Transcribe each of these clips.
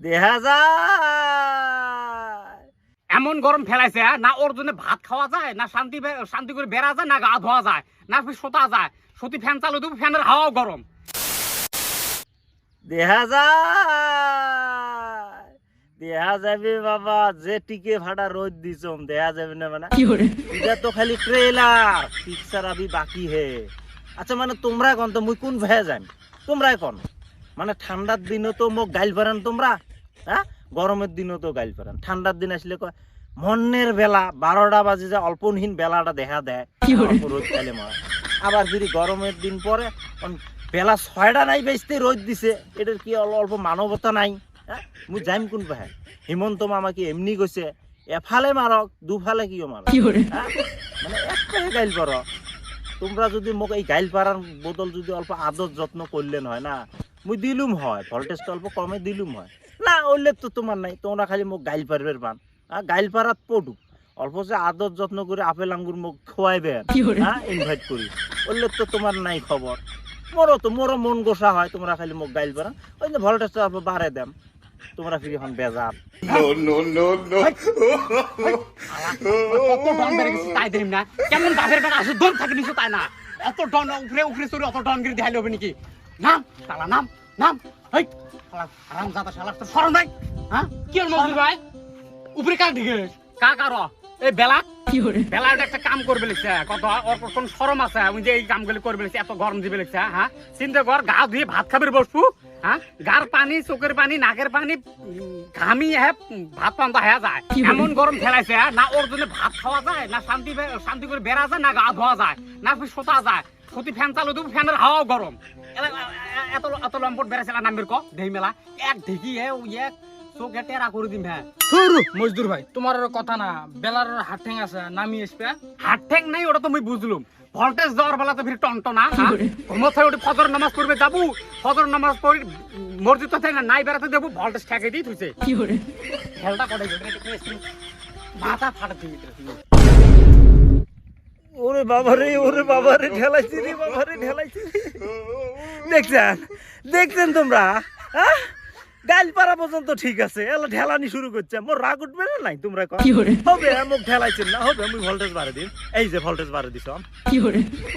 দেখা যায়। এমন গরম ফেলাইছে হ্যাঁ? না ওর জন্য ভাত খাওয়া যায় না শান্তি শান্তি করে বেড়া যায় না গা ধোয়া যায় না শোতা যায়। সত্যি ফ্যান চালু দেবো ফ্যানের হাওয়াও গরম। দেখা যায়। দেখা যাবে বাবা যে টিকে ফাটা রোদ দিছম দেখা যাবে না মানে? এটা তো খালি ট্রেলার পিকচার আবি বাকি হে। আচ্ছা মানে তোমরা কোন তো মুই কোন ভয়ে যাম তোমরাই কোন? মানে ঠান্ডার দিনও তো মোক গাইল পারান তোমরা? হ্যাঁ? গরমের দিনও তো গাইল পারান। ঠান্ডার দিন আসলে কয় মন্নের বেলা বারোটা বাজে যে অল্পহীন বেলাটা দেখা দেয়। রোদ খাইলে আবার যদি গরমের দিন পরে বেলা ছয়টা নাই বেচতে রোদ দিছে এটার কি অল্প মানবতা নাই? হ্যাঁ? মুই যাইম কোন পাহে? হিমন্ত মামা কি এমনি কৈছে এফালে মারক দুফালে কিয় মারক? হ্যাঁ? মানে এক গাইল পার। তোমরা যদি মোক এই গাইল পারার বদল যদি অল্প আদর যত্ন করলেন হয় না মুই দিলুম হয়। ভল্টেজটা অল্প কমে দিলুম হয়। না ওইলে তো তোমার নাই তোমরা খালি মোক গাইল পারবের পান হ্যাঁ গাইল পারাত পড়ুক। অল্প যে আদর যত্ন করে আপেল আঙ্গুর মোক খোয়াইবেন হ্যাঁ ইনভাইট করি ওইলে তো তোমার নাই খবর মোরও তো মোরও মন গোসা হয় তোমরা খালি মোক গাইল পারান ওই যে ভল্টেজটা অল্প বাড়াই দেম। তোমরা ফিরে এখন বেজার বেড়ে না। কেমন বাপের বেড়া আসে দম থাকে নিছো তাই না। অত ডন উপরে উপরে চড়ে অত ডন গিরি দেখাইলে হবে নাকি? নাম শালা নাম। নাম? হেই শালা জাদা শালা তো শরম নাই হ্যাঁ? কি হল মজদুর ভাই? উপরে কাক দিকে? কা কার? এই বেলা। বেলা একটা কাম করবে লিখছে কত ওর কোন শরম আছে? উনি যে এই কামগুলি করবে লিখছে এত গরম দিবে লিখছে হ্যাঁ? চিন্তা কর গা ধুয়ে ভাত খাবে বসবু হ্যাঁ? গার পানি চোখের পানি নাকের পানি ঘামি হ্যাঁ ভাত পান্তা হয়ে যায়। এমন গরম ফেলাইছে হ্যাঁ? না ওর জন্য ভাত খাওয়া যায় না শান্তি শান্তি করে বেড়া যায় না গা ধোয়া যায় না শোতা যায়। সত্যি ফ্যান চালু দেবো ফ্যানের হাওয়াও গরম। এত এত লম্পট বেড়াছিল নামের ক দেহি মেলা। এক ঢেকি হে ও এক চোখে টেরা করে দিম হ্যাঁ থুরু মজদুর ভাই তোমার আর কথা না বেলার হাট ঠেং আছে নামি আসবে। হাট ঠ্যাং নাই ওটা তো মুই বুঝলুম। ভল্টেজ দেওয়ার বেলা তো ফির টনটনা ঘুমত হয়ে উঠে ফজর নামাজ পড়বে যাব। ফজর নামাজ পড়ি মসজিদ তো থাকে না নাই বেড়াতে দেবো ভল্টেজ ঠেকে দিয়ে থুইছে। খেলটা করে মাথা ফাটা ওরে বাবারে ওরে বাবারে ঠেলাইছি রে বাবারে ঠেলাইছি দেখছেন? দেখছেন তোমরা? হ্যাঁ গাইল পাড়া পর্যন্ত ঠিক আছে। এলা ঠেলানি শুরু করছে। মোর রাগ উঠবে না নাই তোমরা কও হবে মোক ঠেলাইছেন না হবে আমি ভোল্টেজ বাড়ে দিন এই যে ভোল্টেজ বাড়ে দিছ।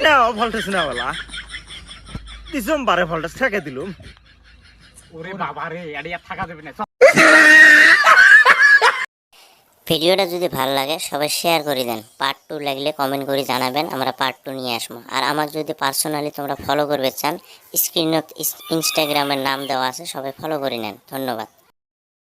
নাও ভোল্টেজ না বলা দিছম বারে ভোল্টেজ ঠেকে দিলুম। ওরে বাবা রে এড়ে আর থাকা যাবে না। ভিডিওটা যদি ভালো লাগে, সবাই শেয়ার করে দেন। পার্ট টু লাগলে কমেন্ট করে জানাবেন, আমরা পার্ট টু নিয়ে আসব। আর আমার যদি পার্সোনালি তোমরা ফলো করবে, চান স্ক্রিনত ইনস্টাগ্রামের নাম দেওয়া আছে, সবাই ফলো করে নেন। ধন্যবাদ।